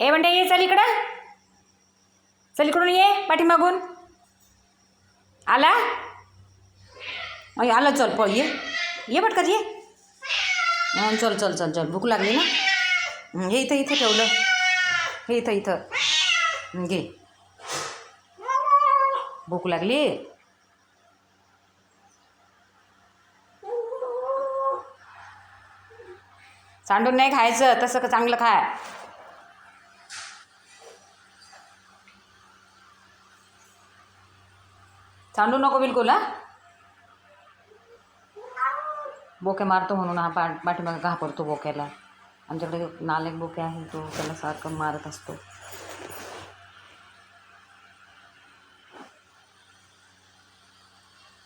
ए म्हणते ये चल इकडं. चल इकडून ये पाठीमागून. आला? आलं चल पळ ये. ये पटकन ये. चल चल चल चल भूक लागली ना? हे इथं इथं ठेवलं. हे इथं इथं. घे. भूक लागली? सांडून नाही खायचं तसं का चांगलं खाय सांडू नको बिलकुल हां? बोके मारतो म्हणून हा पाठ पाठीमागे घाबरतो बोक्याला. आमच्याकडे नालेक बोके आहे तो त्याला सारखं मारत असतो.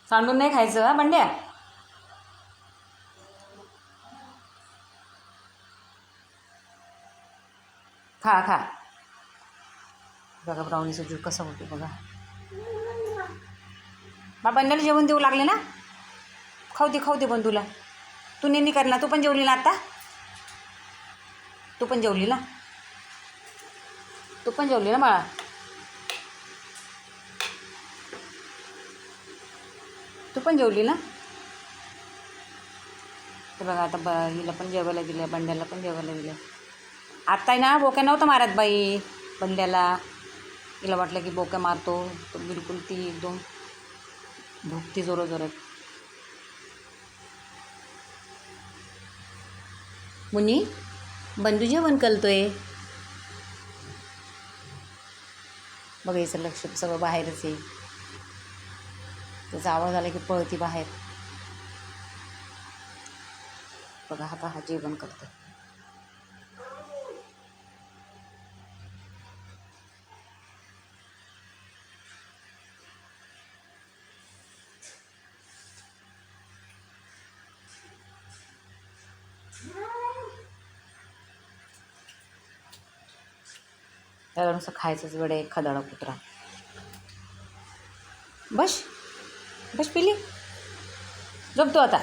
सांडून नाही खायचं हा बंड्या खा खा. बघा ब्राउनीचा ज्यूस कसा होतो बघा. बा बंड्याला जेवण देऊ लागले ना? खाऊ दे खाऊ दे बंधूला. तू नेहमी कर ना तू पण जेवली ना आता? तू पण जेवली ना? तू पण जेवली ना बाळा? तू पण जेवली ना? तर बघा आता ब हिला पण जेवायला दिलं बंड्याला पण जेवायला दिलं. आत्ता आहे ना बोक्या नव्हतं मारत बाई बंड्याला. तिला वाटलं की बोक्या मारतो तर बिलकुल ती एकदम भक्ती जोरं जोरात. मुनी बंधू जेवण करतोय. बघायचं लक्ष सगळं बाहेरच आहे. त्याचा आवाज आला की पळती बाहेर. बघा हा पहा जेवण करतो त्याला नुसतं खायचंच वेळ आहे खदाडा कुत्रा. बस बस पिली झोपतो आता.